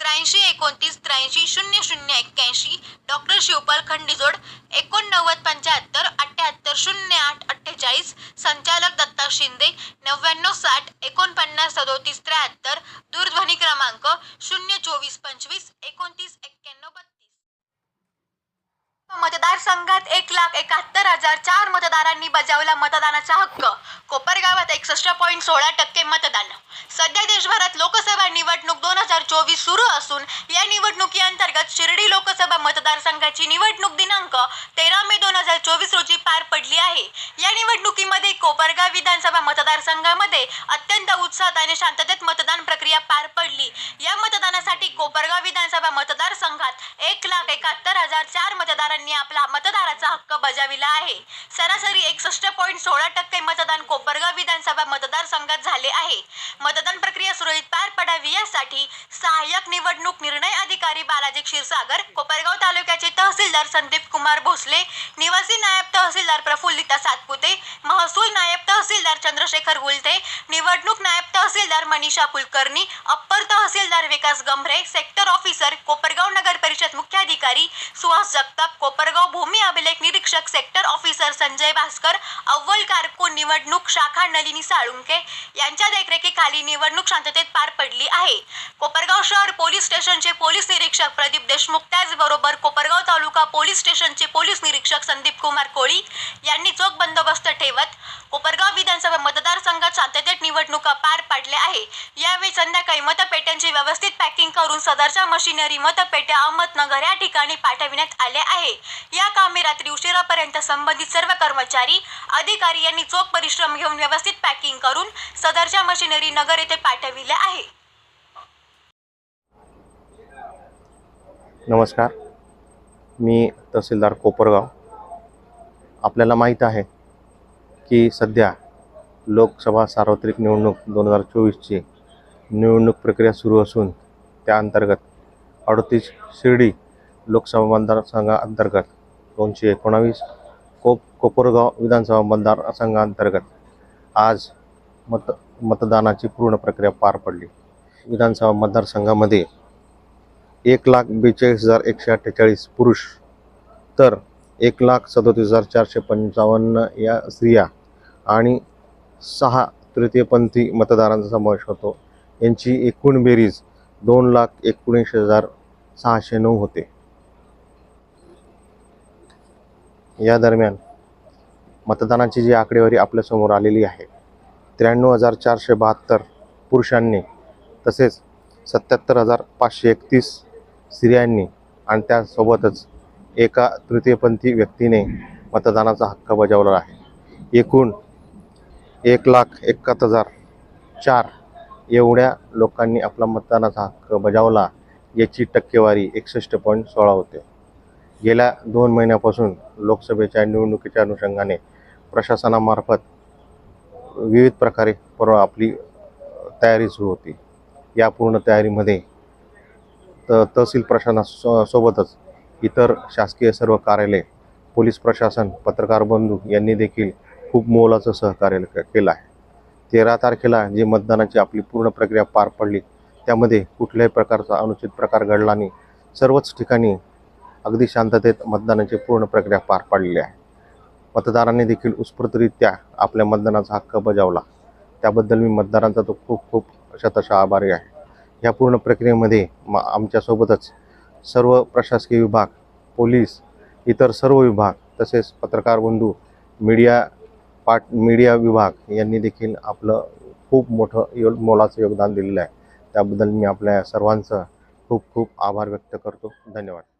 त्र्याऐंशी एकोणतीस त्र्याऐंशी शून्य शून्य एक्क्याऐंशी डॉक्टर शिवपाल खंडीजोड एकोणनव्वद पंच्याहत्तर अठ्ठ्याहत्तर शून्य आठ अठ्ठेचाळीस संचालक दत्ता शिंदे नव्याण्णव साठ एकोणपन्नास सदोतीस त्र्याहत्तर दूरध्वनी क्रमांक शून्य चोवीस पंचवीस एकोणतीस एक्क्याण्णव बत्तीस. मतदारसंघात एक लाख एकाहत्तर हजार चार मतदारांनी बजावला मतदानाचा हक्क. कोपरगावात एकसष्ट पॉईंट सोळा टक्के मतदान. सध्या देशभरात लोकसभा निवडणूक दोन हजार चोवीस सुरू असून या निवडणुकीअंतर्गत शिर्डी लोकसभा मतदारसंघाची निवडणूक दिनांक तेरा मे दोन हजार चोवीस रोजी पार पडली आहे. या निवडणुकीमध्ये कोपरगाव विधानसभा मतदारसंघामध्ये अत्यंत उत्साहात आणि शांततेत मतदान प्रक्रिया पार पडली. या मतदानासाठी कोपरगाव विधानसभा मतदारसंघात एक लाख एकाहत्तर हजार चार मतदारांनी आपला मतदाराचा हक्क बजाविला आहे. सरासरी एकसष्ट पॉईंट सोळा टक्के मतदान विधानसभा मतदारसंघात झाले आहे. मतदान प्रक्रिया सुरळीत पार पडावी यासाठी सहाय्यक निवडणूक निर्णय अधिकारी बालाजी क्षीरसागर कोपरगाव तालुक्याचे तहसीलदार संदीप कुमार भोसले निवासी नायब तहसीलदार प्रफुल्लिता सातपुते महसूल नायब तहसीलदार चंद्रशेखर गुलते निवडणूक नायब tehsildar Manisha Kulkarni upper tehsildar Vikas Gambhare sector officer Kopargaon नगर परिषद मुख्याधिकारी सुहास जगताप कोपरगाव शिक्षक निरीक्षक सेक्टर ऑफिसर संजय भास्कर अव्वल कारकून निवडणूक शाखा नलिनी साळुंके यांच्या देखरेखीखाली निवडणूक शांततेत पार पडली आहे. कोपरगाव शहर पोलीस स्टेशनचे पोलीस निरीक्षक प्रदीप देशमुख त्याचबरोबर कोपरगाव तालुका पोलीस स्टेशनचे पोलीस निरीक्षक संदीप कुमार कोळी यांनी चोख बंदोबस्त ठेवत शांततेत निवडणुका पार पाडल्या आहे यावेळी संध्याकाळी मतपेट्यांची व्यवस्थित पॅकिंग करून सदरच्या मशिनरी मतपेट्या अहमदनगर या ठिकाणी पाठविण्यात आल्या आहे या कामे रात्री उशिरापर्यंत संबंधित सर्व कर्मचारी अधिकारी यांनी चोख परिश्रम घेऊन व्यवस्थित पॅकिंग करून सदरच्या मशिनरी नगर येथे पाठविल्या आहे नमस्कार. मी तहसीलदार कोपरगाव. आपल्याला माहीत आहे की सध्या लोकसभा सार्वत्रिक निवडणूक दोन हजार चोवीसची निवडणूक प्रक्रिया सुरू असून त्या अंतर्गत अडतीस शिर्डी लोकसभा मतदारसंघाअंतर्गत दोनशे एकोणावीस कोप कोपरगाव विधानसभा मतदारसंघाअंतर्गत आज मत मतदानाची पूर्ण प्रक्रिया पार पडली. विधानसभा मतदारसंघामध्ये एक लाख बेचाळीस हजार एकशे अठ्ठेचाळीस पुरुष तर एक लाख सदोतीस हजार चारशे पंचावन्न या स्त्रिया आणि सहा तृतीयपंथी मतदारांचा समावेश होतो. यांची एकूण बेरीज दोन लाख एकोणीस हजार सहाशे नऊ होते. या दरम्यान मतदानाची जी आकडेवारी आपल्यासमोर आलेली आहे त्र्याण्णव हजार चारशे बहात्तर पुरुषांनी तसेच सत्याहत्तर हजार पाचशे एकतीस स्त्रियांनी आणि त्यासोबतच एका तृतीयपंथी व्यक्तीने मतदानाचा हक्क बजावला आहे. एकूण एक लाख एकाहत्तर हजार चार. एवढ्या लोकांनी आपला मतदानाचा हक्क बजावला. याची टक्केवारी एकसष्ट पॉईंट सोळा होते. गेल्या दोन महिन्यापासून लोकसभेच्या निवडणुकीच्या अनुषंगाने प्रशासनामार्फत विविध प्रकारे पर आपली तयारी सुरू होती. या पूर्ण तयारीमध्ये त तहसील प्रशासनासोबतच इतर शासकीय सर्व कार्यालय पोलीस प्रशासन पत्रकार बंधू यांनी देखील खूप मोलाचं सहकार्य केलं आहे. तेरा तारखेला जी मतदानाची आपली पूर्ण प्रक्रिया पार पडली त्यामध्ये कुठल्याही प्रकारचा अनुचित प्रकार घडला नाही. सर्वच ठिकाणी अगदी शांततेत मतदानाची पूर्ण प्रक्रिया पार पाडलेली आहे. मतदारांनी देखील उत्स्फूर्तरित्या आपल्या मतदानाचा हक्क बजावला. त्याबद्दल मी मतदारांचा तो खूप खूप शतशा आभारी आहे. या पूर्ण प्रक्रियेमध्ये म आमच्यासोबतच सर्व प्रशासकीय विभाग पोलीस इतर सर्व विभाग तसेच पत्रकार बंधू मीडिया पाट मीडिया विभाग यांनी देखील आपलं खूप मोठं यो मोलाचं योगदान दिलेलं आहे. त्याबद्दल मी आपल्या सर्वांचं खूप खूप आभार व्यक्त करतो. धन्यवाद.